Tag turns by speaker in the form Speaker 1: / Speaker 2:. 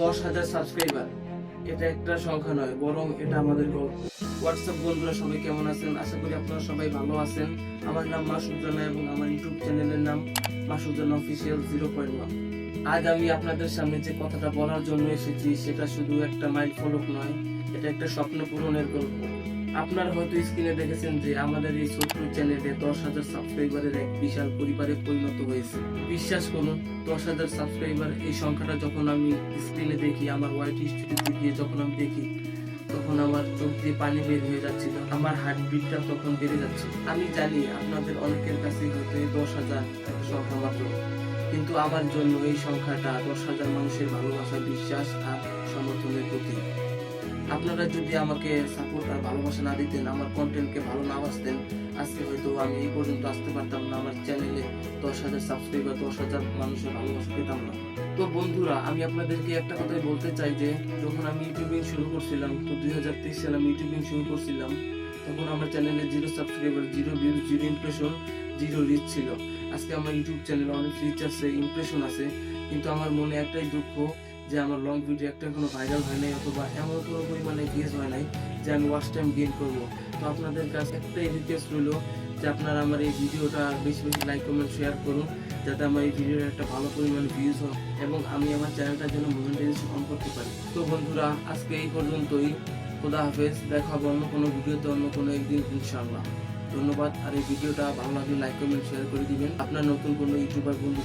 Speaker 1: দশ হাজার সাবস্ক্রাইবার এটা একটা সংখ্যা নয়, বরং এটা আমাদের গল্প হোয়াটসঅ্যাপ বন্ধুরা সবাই কেমন আছেন? আশা করি আপনারা সবাই ভালো আছেন। আমার নাম মাসুদ এবং আমার ইউটিউব চ্যানেলের নাম Masud official zero point one আজ আমি আপনাদের সামনে যে কথাটা বলার জন্য এসেছি, সেটা শুধু একটা মাইল ফলক নয়, এটা একটা স্বপ্ন পূরণের গল্প। আপনারা হয়তো স্ক্রিনে দেখেছেন যে আমাদের এই ছোট্ট চ্যানেলে দশ হাজার সাবস্ক্রাইবারের এক বিশাল পরিবারে পরিণত হয়েছে। বিশ্বাস করুন, দশ হাজার সাবস্ক্রাইবার এই সংখ্যাটা যখন আমি স্ক্রিনে দেখি, আমার ওয়াইটি স্টুডিওতে গিয়ে যখন আমি দেখি, তখন আমার চোখ দিয়ে পানি বের হয়ে যাচ্ছিল, আমার হার্ট বিটটা তখন বেড়ে যাচ্ছে আমি জানি আপনাদের অনেকের কাছে হয়তো এই দশ হাজার সংখ্যা মাত্র, কিন্তু আমার জন্য এই সংখ্যাটা দশ হাজার মানুষের ভালোবাসা, বিশ্বাস আর সমর্থনের প্রতীক। আপনারা যদি আমাকে সাপোর্ট আর ভালোবাসা না দিতেন, আমার কন্টেন্টকে ভালো না বাসতেন আজকে হয়তো আমি এই পর্যন্ত আসতে পারতাম না, আমার চ্যানেলে দশ হাজার সাবস্ক্রাইবার দশ হাজার মানুষের ভালোবাসা পেতাম না। তো বন্ধুরা, আমি আপনাদেরকে একটা কথাই বলতে চাই যে, যখন আমি ইউটিউবিং শুরু করছিলাম, তো দুই হাজার তেইশ সালে আমি ইউটিউবিং শুরু করছিলাম, তখন আমার চ্যানেলে zero subscriber zero views zero impression zero reach ছিল। আজকে আমার ইউটিউব চ্যানেলে অনেক রিচ আছে ইমপ্রেশন আছে, কিন্তু আমার মনে একটাই দুঃখ যে আমার লং ভিডিও একটা কোনো ভাইরাল হয় নাই অথবা এমন কোনো পরিমাণে ভিউজ হয় নাই যে আমি ওয়াচ টাইম গেইন করব। তো আপনাদের কাছে একটাই রিকোয়েস্ট রইল যে আপনারা আমার এই ভিডিওটা বেশি বেশি লাইক কমেন্ট শেয়ার করুন, যাতে আমার এই ভিডিওর একটা ভালো পরিমাণে ভিউজ হয় এবং আমি আমার চ্যানেলটার জন্য মনিটাইজেশন অন করতে পারি। তো বন্ধুরা, আজকে এই পর্যন্তই। খোদা হাফেজ, দেখা হবে অন্য কোনো ভিডিওতে অন্য কোনো একদিন, ইনশাআল্লাহ। ধন্যবাদ। আর এই ভিডিওটা ভালো লাগলে লাইক কমেন্ট শেয়ার করে দিবেন। আপনার নতুন কোনো ইউটিউবার বন্ধু